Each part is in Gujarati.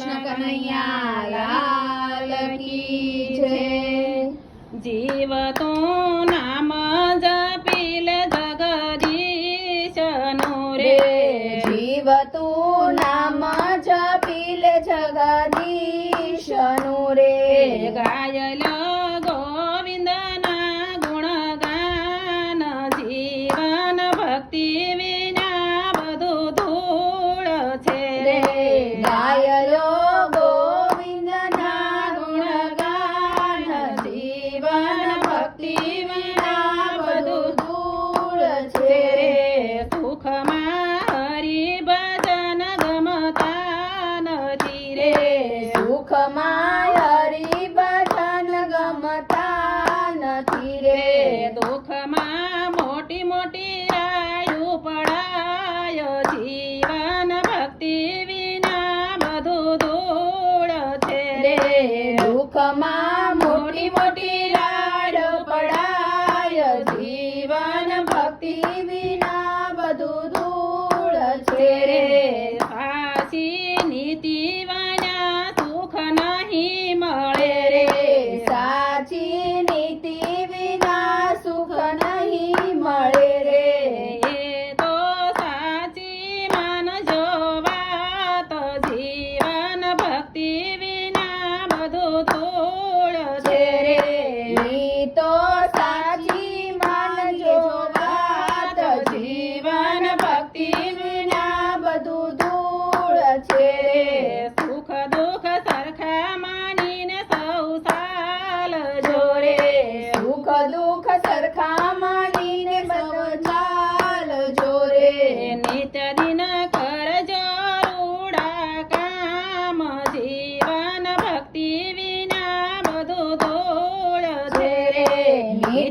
કૃષ્ણ કનૈયા લાલ કી જય. જીવ તો નામ જપીલ જગદીશનું રે. જીવ તો નામ જપીલ જગદીશનું રે. ગાયલ ગોવિંદના ગુણગાન જીવન ભક્તિ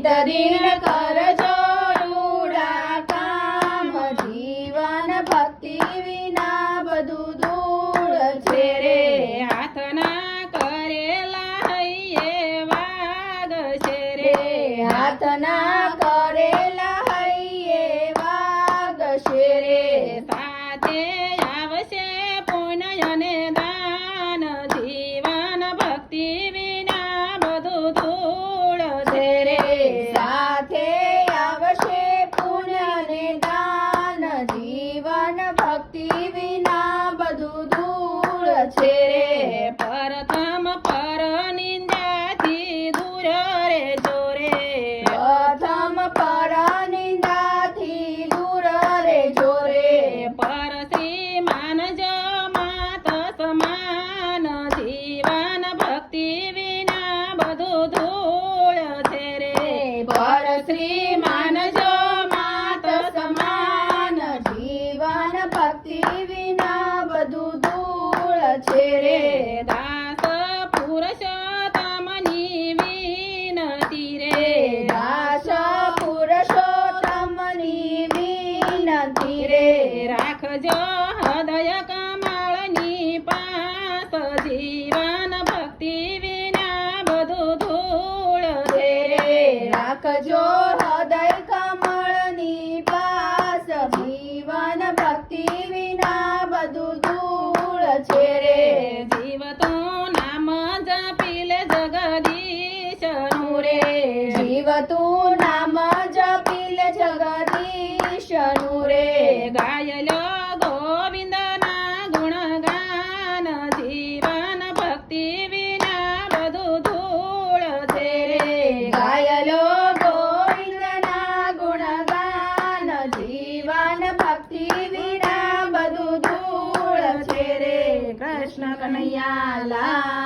નિત દિન કરજો રૂડા કામ જીવન ભક્તિ વિના બધું ધૂળ છે રે હાથના કરેલા હૈયે વાગ છે રે ભક્તિ વિના બધું દૂર છે. રે પરતમ પર નિંદાથી દૂર રે જોરે પ્રથમ પર નિંદાથી દૂર રે જોરે પર શ્રી માનજો માત સમાન જીવન ભક્તિ વિના બધું ધૂળ છે રે. પર શ્રી માનજો માત સમાન જીવન ભક્તિ વિના બધું ધૂળ છે રે દાસ પુરુષોત્તમની વિનતી રે દાસ પુરુષોત્તમની વિનતી રે રાખજો હૃદય કમળની પાસ જીવન ભક્તિ વિના બધું ધૂળ છે રે રાખજો હૃદય કમળની પાસ જીવન ભક્તિ વિના બધું ધૂળ છે રે જીવ તો નામ જપીલ જગદીશનું રે જીવ તું નામ જપીલ જગદીશનું રે ગાયલો ગોવિંદના ગુણગાન જીવન ભક્તિ વિના બધું ધૂળ છે રે ગાયલો ગોવિંદના ગુણગાન જીવન ભક્તિ વિના બધું ધૂળ છે રે કૃષ્ણ કનૈયા